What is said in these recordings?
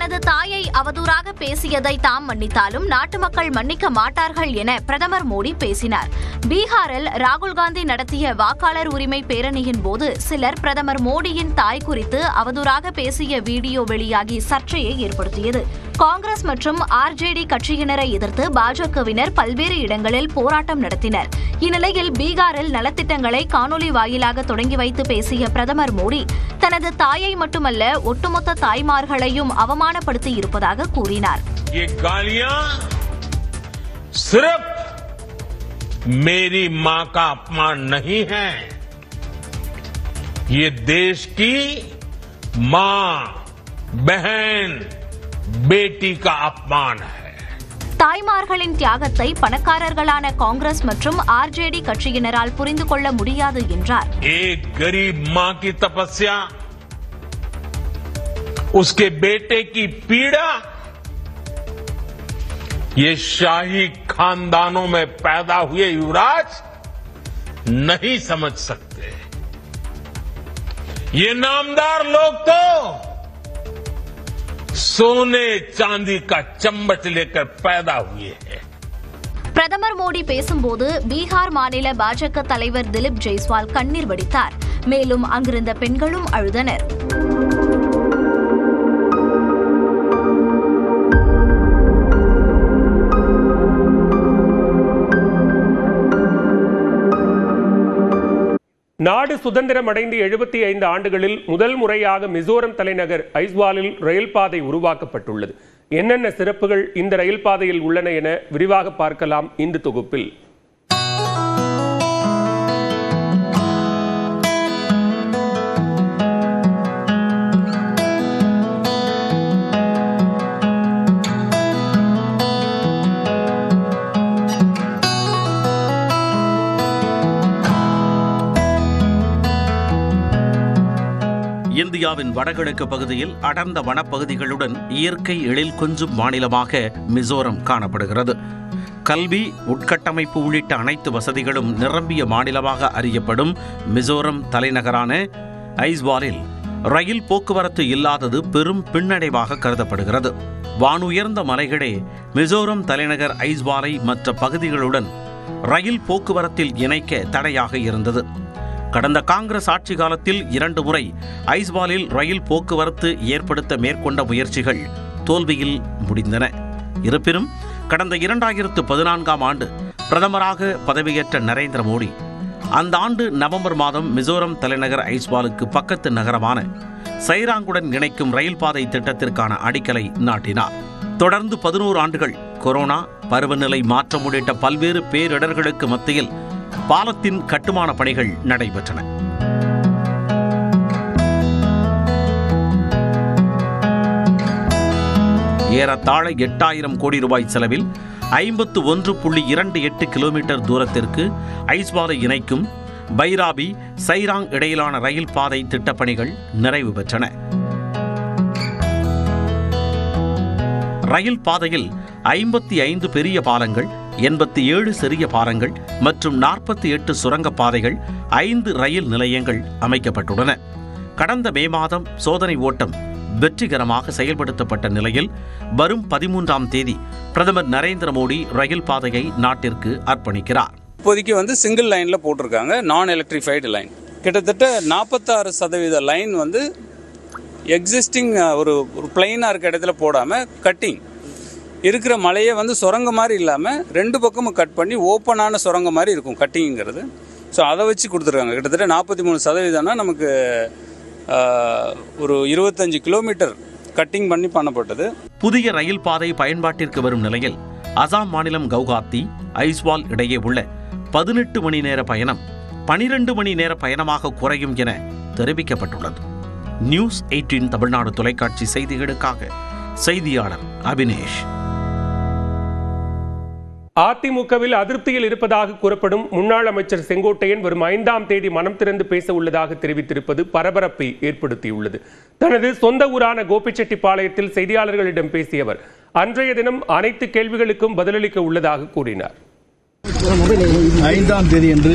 தனது தாயை அவதூறாக பேசியதை தாம் மன்னித்தாலும் நாட்டு மக்கள் மன்னிக்க மாட்டார்கள் என பிரதமர் மோடி பேசினார். பீகாரில் ராகுல் காந்தி நடத்திய வாக்காளர் உரிமை பேரணியின் போது சிலர் பிரதமர் மோடியின் தாய் குறித்து அவதூறாக பேசிய வீடியோ வெளியாகி சர்ச்சையை ஏற்படுத்தியது. காங்கிரஸ் மற்றும் ஆர்ஜேடி கட்சியினரை எதிர்த்து பாஜகவினர் பல்வேறு இடங்களில் போராட்டம் நடத்தினர் இந்நிலையில் பீகாரில் நலத்திட்டங்களை காணொலி வாயிலாக தொடங்கி வைத்து பேசிய பிரதமர் மோடி தனது தாயை மட்டுமல்ல ஒட்டுமொத்த தாய்மார்களையும் அவமானப்படுத்தி இருப்பதாக கூறினார் ये गालियां सिर्फ मेरी मां का अपमान नहीं है ये देश की मां बहन बेटी का अपमान है தாய்மார்களின் தியாகத்தை பணக்காரர்களான காங்கிரஸ் மற்றும் ஆர்ஜேடி கட்சியினரால் புரிந்து கொள்ள முடியாது என்றார் एक गरीब मां की तपस्या उसके बेटे की पीड़ा ये शाही खानदानों में पैदा हुए युवराज नहीं समझ सकते ये नामदार लोग तो सोने चांदी का चम्मच लेकर पैदा हुए हैं பிரதமர் மோடி பேசும்போது பீகார் மாநில பாஜக தலைவர் திலீப் ஜெய்ஸ்வால் கண்ணீர் வடித்தார் மேலும் அங்கிருந்த பெண்களும் அழுதனர் நாடு சுதந்திரம் அடைந்து எழுபத்தி ஐந்து ஆண்டுகளில் முதல் முறையாக மிசோரம் தலைநகர் ஐஸ்வாலில் ரயில் பாதை உருவாக்கப்பட்டுள்ளது. என்னென்ன சிறப்புகள் இந்த ரயில் பாதையில் உள்ளன என விரிவாக பார்க்கலாம். இந்த தொகுப்பில் இந்தியாவின் வடகிழக்கு பகுதியில் அடர்ந்த வனப்பகுதிகளுடன் இயற்கை எழில் கொஞ்சும் மாநிலமாக மிசோரம் காணப்படுகிறது. கல்வி உட்கட்டமைப்பு உள்ளிட்ட அனைத்து வசதிகளும் நிரம்பிய மாநிலமாக அறியப்படும் மிசோரம் தலைநகரான ஐஸ்வாலில் ரயில் போக்குவரத்து இல்லாதது பெரும் பின்னடைவாக கருதப்படுகிறது. வானுயர்ந்த மலைகளே மிசோரம் தலைநகர் ஐஸ்வாலை மற்ற பகுதிகளுடன் ரயில் போக்குவரத்தில் இணைக்க தடையாக இருந்தது. கடந்த காங்கிரஸ் ஆட்சி காலத்தில் இரண்டு முறை ஐஸ்வாலில் ரயில் போக்குவரத்து ஏற்படுத்த மேற்கொண்ட முயற்சிகள் தோல்வியில் முடிந்தன. இருப்பினும் கடந்த இரண்டாயிரத்து பதினான்காம் ஆண்டு பிரதமராக பதவியேற்ற நரேந்திர மோடி அந்த ஆண்டு நவம்பர் மாதம் மிசோரம் தலைநகர் ஐஸ்வாலுக்கு பக்கத்து நகரமான சைராங்குடன் இணைக்கும் ரயில் பாதை திட்டத்திற்கான அடிக்கலை நாட்டினார். தொடர்ந்து பதினோரு ஆண்டுகள் கொரோனா பருவநிலை மாற்றம் உள்ளிட்ட பல்வேறு பேரிடர்களுக்கு மத்தியில் பாலத்தின் கட்டுமான பணிகள் நடைபெற்றன. ஏறத்தாழ எட்டாயிரம் கோடி ரூபாய் செலவில் ஐம்பத்து ஒன்று புள்ளி இரண்டு எட்டு கிலோமீட்டர் தூரத்திற்கு ஐஸ்வாலை இணைக்கும் பைராபி சைராங் இடையிலான ரயில் பாதை திட்டப்பணிகள் நிறைவு பெற்றன. ரயில் பாதையில் ஐம்பத்தி ஐந்து பெரிய பாலங்கள் எண்பத்தி ஏழு சிறிய பாலங்கள் மற்றும் நாற்பத்தி எட்டு சுரங்கப் பாதைகள் ஐந்து ரயில் நிலையங்கள் அமைக்கப்பட்டுள்ளன. கடந்த மே மாதம் சோதனை ஓட்டம் வெற்றிகரமாக செயல்படுத்தப்பட்ட நிலையில் வரும் பதிமூன்றாம் தேதி பிரதமர் நரேந்திர மோடி ரயில் பாதையை நாட்டிற்கு அர்ப்பணிக்கிறார். இப்போதைக்கு வந்து சிங்கிள் லைனில் போட்டிருக்காங்க நான் எலக்ட்ரிஃபைடு லைன் கிட்டத்தட்ட நாற்பத்தாறு சதவீத லைன் வந்து எக்ஸிஸ்டிங் ஒரு ஒரு பிளைனாக இருக்க இடத்துல போடாமல் கட்டிங் இருக்கிற மலையை வந்து சுரங்க மாதிரி இல்லாமல் ரெண்டு பக்கமும் கட் பண்ணி ஓப்பனான சுரங்க மாதிரி இருக்கும் கட்டிங்கிறது ஸோ அதை வச்சு கொடுத்துருக்காங்க. கிட்டத்தட்ட நாற்பத்தி மூணு சதவீதம்னா நமக்கு ஒரு இருபத்தஞ்சு கிலோமீட்டர் கட்டிங் பண்ணி பண்ணப்பட்டது. புதிய ரயில் பாதை பயன்பாட்டிற்கு வரும் நிலையில் அசாம் மாநிலம் கவுகாத்தி ஐஸ்வால் இடையே உள்ள பதினெட்டு மணி நேர பயணம் பனிரெண்டு மணி நேர பயணமாக குறையும் என தெரிவிக்கப்பட்டுள்ளது. நியூஸ் எயிட்டீன் தமிழ்நாடு தொலைக்காட்சி செய்திகளுக்காக செய்தியாளர் அபினேஷ். அதிமுகவில் அதிருப்தியில் இருப்பதாக கூறப்படும் முன்னாள் அமைச்சர் செங்கோட்டையன் வரும் ஐந்தாம் தேதி மனம் திறந்து பேச உள்ளதாக தெரிவித்திருப்பது பரபரப்பை ஏற்படுத்தியுள்ளது. தனது சொந்த ஊரான கோபிச்செட்டிப்பாளையத்தில் செய்தியாளர்களிடம் பேசிய அவர் அன்றைய தினம் அனைத்து கேள்விகளுக்கும் பதிலளிக்க உள்ளதாக கூறினார். ஐந்தாம் தேதி என்று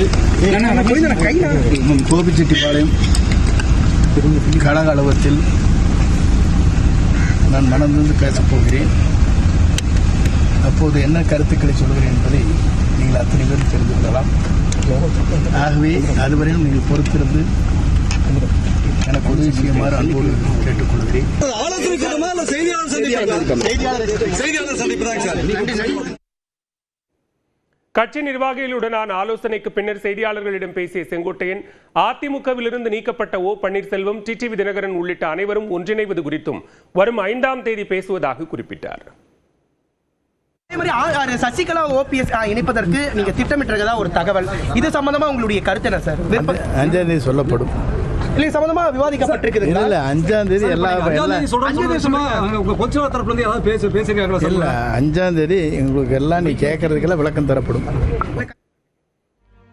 கோபிச்செட்டிப்பாளையம் கழக அலுவலகத்தில் நான் மனம் பேசப் போகிறேன். அப்போது என்ன கருத்துக்களை சொல்கிறேன் என்பதை நீங்கள் அத்தனை பேரும் தெரிந்து கொள்ளலாம். ஆகவே அதுவரையும் நீங்கள் பொறுத்திருந்து எனக்கு உதவி செய்யுமாறு அன்போடு கேட்டுக்கொள்கிறேன். கட்சி நிர்வாகிகளுடனான ஆலோசனைக்கு பின்னர் செய்தியாளர்களிடம் பேசிய செங்கோட்டையன் அதிமுகவிலிருந்து நீக்கப்பட்ட ஓ பன்னீர்செல்வம் டிடிவி தினகரன் உள்ளிட்ட அனைவரும் ஒன்றிணைவது குறித்தும் வரும் ஐந்தாம் தேதி பேசுவதாக குறிப்பிட்டார். அதே மாதிரி சசிகலா ஓபிஎஸ் இணைப்பதற்கு நீங்க திட்டமிட்டிருக்கதா ஒரு தகவல். இது சம்பந்தமா உங்களுடைய கருத்து என்ன சார்? அஞ்சாம் தேதி சொல்லப்படும். இல்லை சம்பந்தமா விவாதிக்கப்பட்டிருக்குது. இல்ல இல்ல அஞ்சாம் தேதி எல்லா கொச்சவா தரப்புல இருந்து ஏதாவது பேச பேசுறீங்க இல்ல அஞ்சாம் தேதி உங்களுக்கு எல்லாம் நீ கேட்கறதுக்கெல்லாம் விளக்கம் தரப்படும்.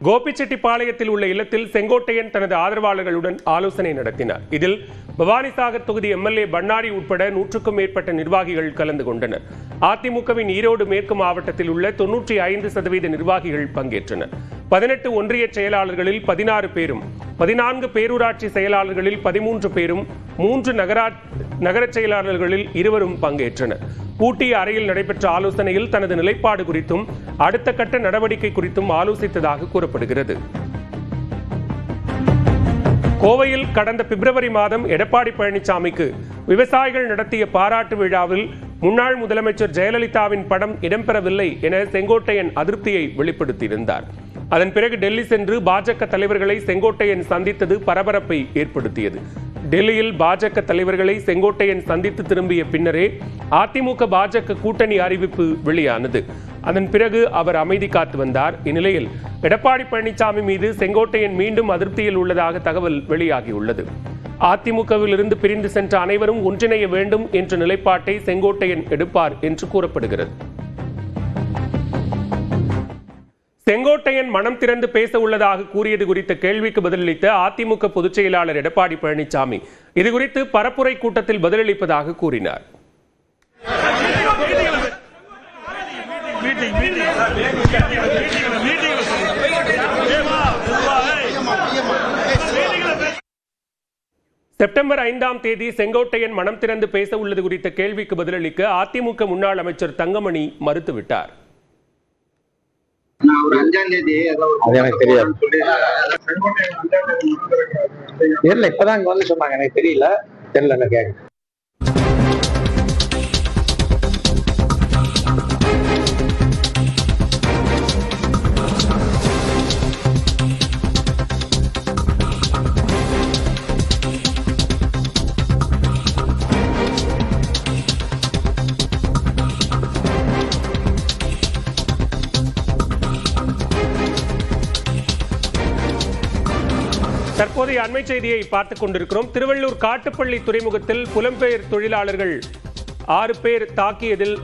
கோபிச்செட்டிப்பாளையத்தில் உள்ள இல்லத்தில் செங்கோட்டையன் தனது ஆதரவாளர்களுடன் ஆலோசனை நடத்தினார். இதில் பவானிசாகர் தொகுதி எம்எல்ஏ பன்னாரி உட்பட நூற்றுக்கும் மேற்பட்ட நிர்வாகிகள் கலந்து கொண்டனர். அதிமுகவின் ஈரோடு மேற்கு மாவட்டத்தில் உள்ள தொன்னூற்றி ஐந்து சதவீத நிர்வாகிகள் பங்கேற்றனர். பதினெட்டு ஒன்றிய செயலாளர்களில் பதினாறு பேரும் பதினான்கு பேரூராட்சி செயலாளர்களில் பதிமூன்று பேரும் மூன்று நகரா நகரச் செயலாளர்களில் இருவரும் பங்கேற்றனர். பூட்டிய அறையில் நடைபெற்ற ஆலோசனையில் தனது நிலைப்பாடு குறித்தும் அடுத்த கட்ட நடவடிக்கை குறித்தும் ஆலோசித்ததாக கூறப்படுகிறது. கோவையில் கடந்த பிப்ரவரி மாதம் எடப்பாடி பழனிசாமிக்கு விவசாயிகள் நடத்திய பாராட்டு விழாவில் முன்னாள் முதலமைச்சர் ஜெயலலிதாவின் படம் இடம்பெறவில்லை என செங்கோட்டையன் அதிருப்தியை வெளிப்படுத்தியிருந்தார். அதன் பிறகு டெல்லி சென்று பாஜக தலைவர்களை செங்கோட்டையன் சந்தித்தது பரபரப்பை ஏற்படுத்தியது. டெல்லியில் பாஜக தலைவர்களை செங்கோட்டையன் சந்தித்து திரும்பிய பின்னரே அதிமுக பாஜக கூட்டணி அறிவிப்பு வெளியானது. அதன் பிறகு அவர் அமைதி காத்து வந்தார். இந்நிலையில் எடப்பாடி பழனிசாமி மீது செங்கோட்டையன் மீண்டும் அதிருப்தியில் உள்ளதாக தகவல் வெளியாகியுள்ளது. அதிமுகவில் இருந்து பிரிந்து சென்ற அனைவரும் ஒன்றிணைய வேண்டும் என்ற நிலைப்பாட்டை செங்கோட்டையன் எடுப்பார் என்று கூறப்படுகிறது. செங்கோட்டையன் மனம் திறந்து பேச உள்ளதாக கூறியது குறித்த கேள்விக்கு பதிலளித்த அதிமுக பொதுச் செயலாளர் எடப்பாடி பழனிசாமி. இதுகுறித்து பரப்புரை கூட்டத்தில் பதிலளிப்பதாக கூறினார். செப்டம்பர் ஐந்தாம் தேதி செங்கோட்டையன் மனம் திறந்து பேச உள்ளது குறித்த கேள்விக்கு பதிலளிக்க அதிமுக முன்னாள் அமைச்சர் தங்கமணி மறுத்துவிட்டார். அது எனக்கு தெரியாது. தெரியல இப்பதான் இங்க வந்து சொன்னாங்க. எனக்கு தெரியல. தெரியல கேட்க தற்போதைய அண்மை செய்தியை பார்த்துக் கொண்டிருக்கிறோம். திருவள்ளூர் காட்டுப்பள்ளி துறைமுகத்தில் புலம்பெயர் தொழிலாளர்கள் ஆறு பேர் தாக்கியதில்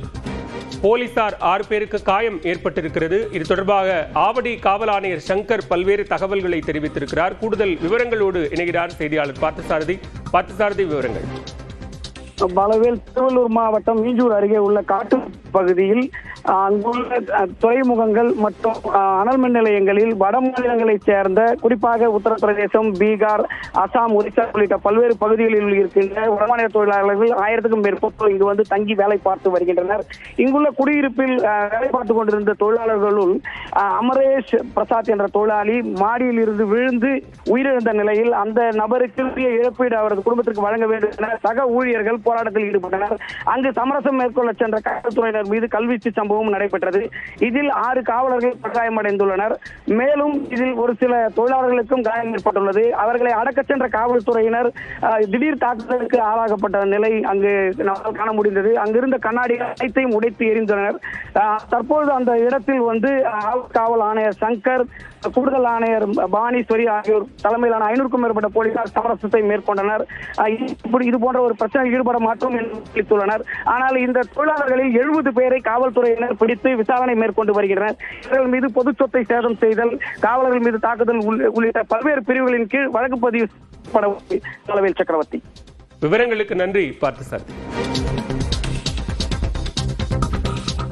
போலீசார் ஆறு பேருக்கு காயம் ஏற்பட்டிருக்கிறது. இது தொடர்பாக ஆவடி காவல் ஆணையர் சங்கர் பல்வேறு தகவல்களை தெரிவித்திருக்கிறார். கூடுதல் விவரங்களோடு இணைகிறார் செய்தியாளர் பார்த்தசாரதி. பார்த்தசாரதி விவரங்கள். பலவேல் திருவள்ளூர் மாவட்டம் மீஞ்சூர் அருகே உள்ள காட்டு பகுதியில் அங்குள்ள துறைமுகங்கள் மற்றும் அனல் மின் நிலையங்களில் வட மாநிலங்களைச் சேர்ந்த குறிப்பாக உத்தரப்பிரதேசம் பீகார் அசாம் ஒரிசா உள்ளிட்ட பல்வேறு பகுதிகளில் இருக்கின்ற வடமாநில தொழிலாளர்கள் ஆயிரத்துக்கும் மேற்பட்டோர் இங்கு வந்து தங்கி வேலை பார்த்து வருகின்றனர். இங்குள்ள குடியிருப்பில் வேலை பார்த்து கொண்டிருந்த தொழிலாளர்களுள் அமரேஷ் பிரசாத் என்ற தொழிலாளி மாடியில் இருந்து விழுந்து உயிரிழந்த நிலையில் அந்த நபருக்கு உரிய இழப்பீடு அவரது குடும்பத்திற்கு வழங்க வேண்டும் என சக ஊழியர்கள் போராட்டத்தில் ஈடுபட்டனர். அங்கு சமரசம் மேற்கொள்ள சென்ற காவல்துறையினர் மீது கல்வீச்சு சம்பவம் நடைபெற்றது. இதில் ஆறு காவலர்கள் படுகாயமடைந்துள்ளனர் மேலும் இதில் ஒரு சில தொழிலாளர்களுக்கும் காயம் ஏற்பட்டுள்ளது. அவர்களை அடக்கச் சென்ற காவல்துறையினர் திடீர் தாக்குதலுக்கு ஆளாகப்பட்ட நிலை அங்கு நம்மால் காண முடிந்தது. அங்கிருந்த கண்ணாடிகள் அனைத்தையும் உடைத்து எரிந்தனர். தற்போது அந்த இடத்தில் வந்து காவல் ஆணையர் சங்கர் கூடுதல் ஆணையர் பானீஸ்வரி ஆகியோர் தலைமையிலான ஐநூறுக்கும் மேற்பட்ட போலீசார் சமரசத்தை மேற்கொண்டனர். இது போன்ற ஒரு பிரச்சனையில் ஈடுபட மாட்டோம் என்று தெரிவித்துள்ளனர். ஆனால் இந்த தொழிலாளர்களில் எழுபது பேரை காவல்துறையினர் பிடித்து விசாரணை மேற்கொண்டு வருகின்றனர். இவர்கள் மீது பொது சொத்தை சேதம் செய்தல் காவலர்கள் மீது தாக்குதல் உள்ளிட்ட பல்வேறு பிரிவுகளின் கீழ் வழக்கு பதிவு அளவில் சக்கரவர்த்தி. விவரங்களுக்கு நன்றி பார்த்தசாரதி